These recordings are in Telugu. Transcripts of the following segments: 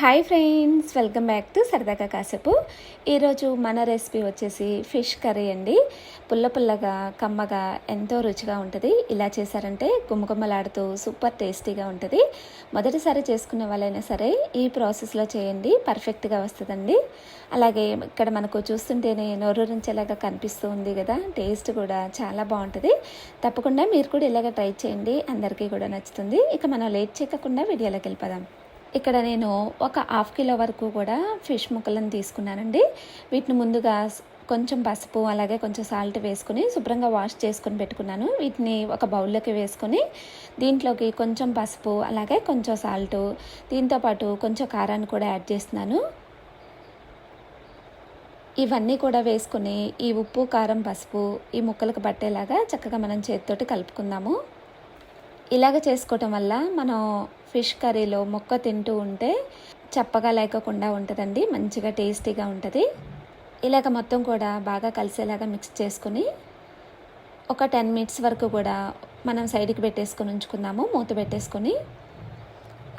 Hi friends welcome back to సరదాగా కాసేపు ఈరోజు మన రెసిపీ వచ్చేసి ఫిష్ కర్రీ అండి. పుల్ల పుల్లగా కమ్మగా ఎంతో రుచిగా ఉంటుంది. ఇలా చేశారంటే గుమ్మగుమ్మలాడుతూ సూపర్ టేస్టీగా ఉంటుంది. మొదటిసారి చేసుకునే వాళ్ళైనా సరే ఈ ప్రాసెస్లో చేయండి పర్ఫెక్ట్గా వస్తుందండి. అలాగే ఇక్కడ మనకు చూస్తుంటేనే నోరూరించేలాగా కనిపిస్తూ ఉంది కదా టేస్ట్ కూడా చాలా బాగుంటుంది. తప్పకుండా మీరు కూడా ఇలాగ ట్రై చేయండి అందరికీ కూడా నచ్చుతుంది. ఇక మనం లేట్ చేయకుండా వీడియోలోకి వెళ్ళిపోదాం. ఇక్కడ నేను ఒక హాఫ్ కిలో వరకు కూడా ఫిష్ ముక్కలను తీసుకున్నానండి. వీటిని ముందుగా కొంచెం పసుపు అలాగే కొంచెం సాల్ట్ వేసుకుని శుభ్రంగా వాష్ చేసుకొని పెట్టుకున్నాను. వీటిని ఒక బౌల్లోకి వేసుకొని దీంట్లోకి కొంచెం పసుపు అలాగే కొంచెం సాల్ట్ దీంతోపాటు కొంచెం కారాన్ని కూడా యాడ్ చేస్తున్నాను. ఇవన్నీ కూడా వేసుకుని ఈ ఉప్పు కారం పసుపు ఈ ముక్కలకు పట్టేలాగా చక్కగా మనం చేతితోటి కలుపుకుందాము. ఇలాగ చేసుకోవటం వల్ల మనం ఫిష్ కర్రీలో మొక్క తింటూ ఉంటే చప్పగా లేకుండా ఉంటుందండి మంచిగా టేస్టీగా ఉంటుంది. ఇలాగ మొత్తం కూడా బాగా కలిసేలాగా మిక్స్ చేసుకుని ఒక టెన్ మినిట్స్ వరకు కూడా మనం సైడ్కి పెట్టేసుకొని ఉంచుకుందాము మూత పెట్టేసుకొని.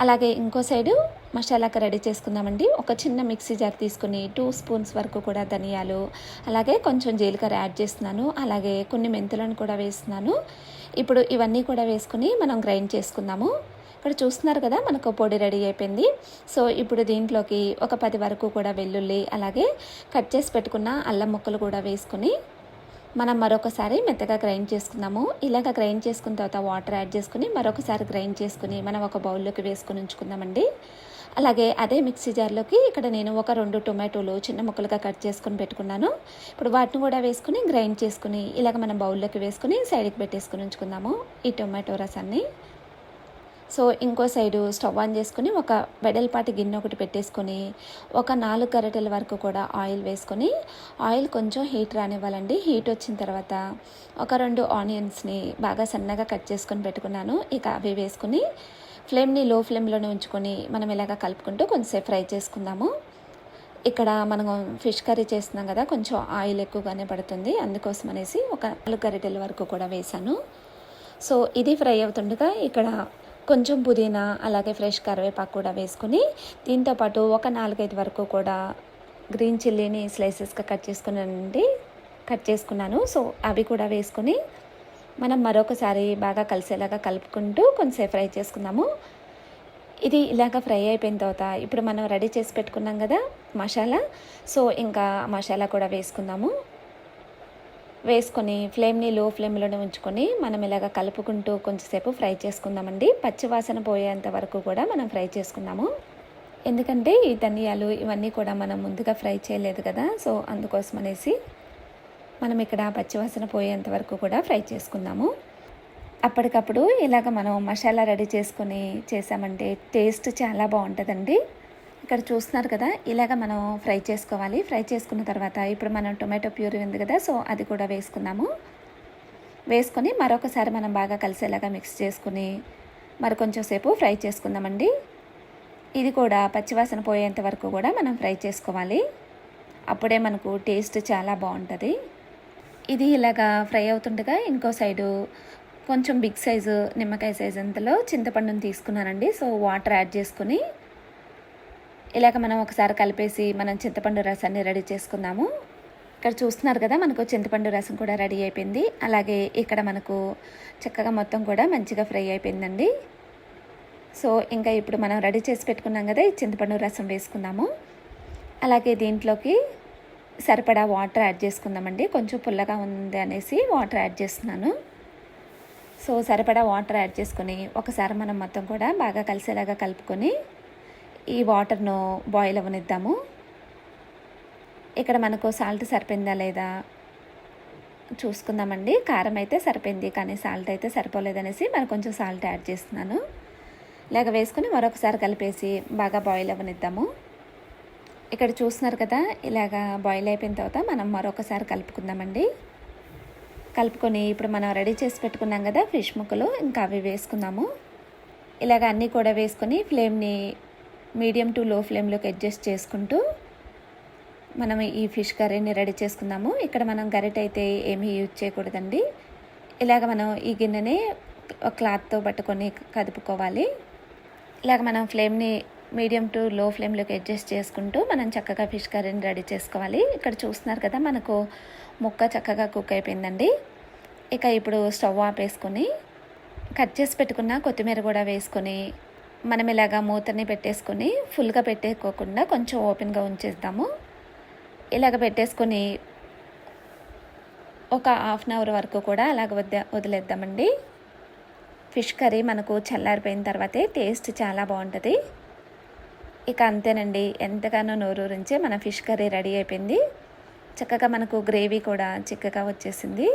అలాగే ఇంకో సైడు మసాలాకి రెడీ చేసుకుందామండి. ఒక చిన్న మిక్సీ జార్ తీసుకుని టూ స్పూన్స్ వరకు కూడా ధనియాలు అలాగే కొంచెం జీలకర్ర యాడ్ చేస్తున్నాను అలాగే కొన్ని మెంతులను కూడా వేస్తున్నాను. ఇప్పుడు ఇవన్నీ కూడా వేసుకుని మనం గ్రైండ్ చేసుకుందాము. ఇక్కడ చూస్తున్నారు కదా మనకు పొడి రెడీ అయిపోయింది. సో ఇప్పుడు దీంట్లోకి ఒక పది వరకు కూడా వెల్లుల్లి అలాగే కట్ చేసి పెట్టుకున్న అల్లం ముక్కలు కూడా వేసుకుని మనం మరొకసారి మెత్తగా గ్రైండ్ చేసుకుందాము. ఇలాగ గ్రైండ్ చేసుకున్న తర్వాత వాటర్ యాడ్ చేసుకుని మరొకసారి గ్రైండ్ చేసుకుని మనం ఒక బౌల్లోకి వేసుకుని ఉంచుకుందామండి. అలాగే అదే మిక్సీ జార్లోకి ఇక్కడ నేను ఒక రెండు టొమాటోలు చిన్న ముక్కలుగా కట్ చేసుకుని పెట్టుకున్నాను. ఇప్పుడు వాటిని కూడా వేసుకుని గ్రైండ్ చేసుకుని ఇలాగ మనం బౌల్లోకి వేసుకుని సైడ్కి పెట్టేసుకుని ఉంచుకుందాము ఈ టొమాటో రసాన్ని. సో ఇంకో సైడు స్టవ్ ఆన్ చేసుకుని ఒక వెడల్పాటి గిన్నె ఒకటి పెట్టేసుకొని ఒక నాలుగు గరిటెల వరకు కూడా ఆయిల్ వేసుకొని ఆయిల్ కొంచెం హీట్ రానివ్వాలండి. హీట్ వచ్చిన తర్వాత ఒక రెండు ఆనియన్స్ని బాగా సన్నగా కట్ చేసుకొని పెట్టుకున్నాను. ఇక అవి వేసుకుని ఫ్లేమ్ని లో ఫ్లేమ్లోనే ఉంచుకొని మనం ఇలాగ కలుపుకుంటూ కొంచెంసేపు ఫ్రై చేసుకుందాము. ఇక్కడ మనం ఫిష్ కర్రీ చేస్తున్నాం కదా కొంచెం ఆయిల్ ఎక్కువగానే పడుతుంది. అందుకోసం అనేసి ఒక నాలుగు గరిటెల వరకు కూడా వేసాను సో ఇది ఫ్రై అవుతుండగా ఇక్కడ కొంచెం పుదీనా అలాగే ఫ్రెష్ కరివేపాకు కూడా వేసుకుని దీంతోపాటు ఒక నాలుగైదు వరకు కూడా గ్రీన్ చిల్లీని స్లైసెస్గా కట్ చేసుకున్నానండి. కట్ చేసుకున్నాను. సో అవి కూడా వేసుకుని మనం మరొకసారి బాగా కలిసేలాగా కలుపుకుంటూ కొంచెంసేపు ఫ్రై చేసుకుందాము. ఇది ఇలాగ ఫ్రై అయిపోయిన తర్వాత ఇప్పుడు మనం రెడీ చేసి పెట్టుకున్నాం కదా మసాలా. సో ఇంకా మసాలా కూడా వేసుకుందాము. వేసుకొని ఫ్లేమ్ని లో ఫ్లేమ్లోనే ఉంచుకొని మనం ఇలాగ కలుపుకుంటూ కొంచెంసేపు ఫ్రై చేసుకుందామండి. పచ్చివాసన పోయేంత వరకు కూడా మనం ఫ్రై చేసుకుందాము. ఎందుకంటే ఈ ధనియాలు ఇవన్నీ కూడా మనం ముందుగా ఫ్రై చేయలేదు కదా సో అందుకోసం అనేసి మనం ఇక్కడ పచ్చివాసన పోయేంత వరకు కూడా ఫ్రై చేసుకుందాము. అప్పటికప్పుడు ఇలాగ మనం మసాలా రెడీ చేసుకొని చేసామంటే టేస్ట్ చాలా బాగుంటుందండి. ఇక్కడ చూస్తున్నారు కదా ఇలాగ మనం ఫ్రై చేసుకోవాలి. ఫ్రై చేసుకున్న తర్వాత ఇప్పుడు మనం టొమాటో ప్యూరీ ఉంది కదా సో అది కూడా వేసుకుందాము. వేసుకొని మరొకసారి మనం బాగా కలిసేలాగా మిక్స్ చేసుకుని మరి కొంచెం సేపు ఫ్రై చేసుకుందామండి. ఇది కూడా పచ్చివాసన పోయేంత వరకు కూడా మనం ఫ్రై చేసుకోవాలి. అప్పుడే మనకు టేస్ట్ చాలా బాగుంటుంది. ఇది ఇలాగా ఫ్రై అవుతుండగా ఇంకో సైడు కొంచెం బిగ్ సైజు నిమ్మకాయ సైజు అంతలో చింతపండుని తీసుకున్నానండి. సో వాటర్ యాడ్ చేసుకుని ఇలాగ మనం ఒకసారి కలిపేసి మనం చింతపండు రసాన్ని రెడీ చేసుకుందాము. ఇక్కడ చూస్తున్నారు కదా మనకు చింతపండు రసం కూడా రెడీ అయిపోయింది. అలాగే ఇక్కడ మనకు చక్కగా మొత్తం కూడా మంచిగా ఫ్రై అయిపోయిందండి. సో ఇంకా ఇప్పుడు మనం రెడీ చేసి పెట్టుకున్నాం కదా ఈ చింతపండు రసం వేసుకుందాము. అలాగే దీంట్లోకి సరిపడా వాటర్ యాడ్ చేసుకుందామండి. కొంచెం పుల్లగా ఉంది అనేసి వాటర్ యాడ్ చేస్తున్నాను. సో సరిపడా వాటర్ యాడ్ చేసుకొని ఒకసారి మనం మొత్తం కూడా బాగా కలిసేలాగా కలుపుకొని ఈ వాటర్ను బాయిల్ అవ్వనిద్దాము ఇక్కడ మనకు సాల్ట్ సరిపోయిందా లేదా చూసుకుందామండి. కారం అయితే సరిపోయింది కానీ సాల్ట్ అయితే సరిపోలేదనేసి మరి కొంచెం సాల్ట్ యాడ్ చేస్తున్నాను. ఇలాగ వేసుకొని మరొకసారి కలిపేసి బాగా బాయిల్ అవ్వనిద్దాము ఇక్కడ చూస్తున్నారు కదా ఇలాగ బాయిల్ అయిపోయిన తర్వాత మనం మరొకసారి కలుపుకుందామండి. కలుపుకొని ఇప్పుడు మనం రెడీ చేసి పెట్టుకున్నాం కదా ఫిష్ ముక్కలు. ఇంకా అవి వేసుకుందాము. ఇలాగ అన్నీ కూడా వేసుకొని ఫ్లేమ్ని మీడియం టు లో ఫ్లేమ్లోకి అడ్జస్ట్ చేసుకుంటూ మనం ఈ ఫిష్ కర్రీని రెడీ చేసుకుందాము. ఇక్కడ మనం గరిట అయితే ఏమీ యూజ్ చేయకూడదండి. ఇలాగ మనం ఈ గిన్నెని క్లాత్తో పట్టుకొని కదుపుకోవాలి. ఇలాగ మనం ఫ్లేమ్ని మీడియం టు లో ఫ్లేమ్లోకి అడ్జస్ట్ చేసుకుంటూ మనం చక్కగా ఫిష్ కర్రీని రెడీ చేసుకోవాలి. ఇక్కడ చూస్తున్నారు కదా మనకు ముక్క చక్కగా కుక్ అయిపోయిందండి. ఇక ఇప్పుడు స్టవ్ ఆపేసుకొని కట్ చేసి పెట్టుకున్న కొత్తిమీర కూడా వేసుకొని మనం ఇలాగా మూతని పెట్టేసుకొని ఫుల్గా పెట్టేసుకోకుండా కొంచెం ఓపెన్గా ఉంచేద్దాము. ఇలాగ పెట్టేసుకొని ఒక హాఫ్ అన్ అవర్ వరకు కూడా అలాగ వద్ద వదిలేద్దామండి. ఫిష్ కర్రీ మనకు చల్లారిపోయిన తర్వాతే టేస్ట్ చాలా బాగుంటుంది. ఇక అంతేనండి. ఎంతగానో నోరూరించే మన ఫిష్ కర్రీ రెడీ అయిపోయింది. చక్కగా మనకు గ్రేవీ కూడా చిక్కగా వచ్చేసింది.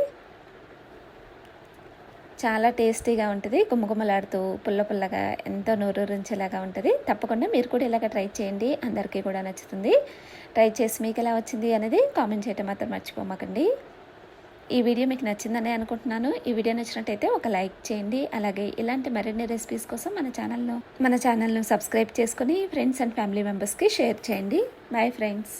చాలా టేస్టీగా ఉంటుంది. గుమ్మగుమ్మలాడుతూ పుల్ల పుల్లగా ఎంతో నోరూరించేలాగా ఉంటుంది. తప్పకుండా మీరు కూడా ఇలాగ ట్రై చేయండి. అందరికీ కూడా నచ్చుతుంది. ట్రై చేసి మీకు ఎలా వచ్చింది అనేది కామెంట్ చేయటం మాత్రం మర్చిపోమాకండి. ఈ వీడియో మీకు నచ్చిందని అనుకుంటున్నాను. ఈ వీడియో నచ్చినట్టయితే ఒక లైక్ చేయండి. అలాగే ఇలాంటి మరిన్ని రెసిపీస్ కోసం మన ఛానల్ను మన ఛానల్ను సబ్స్క్రైబ్ చేసుకొని ఫ్రెండ్స్ అండ్ ఫ్యామిలీ మెంబర్స్కి షేర్ చేయండి. Bye friends.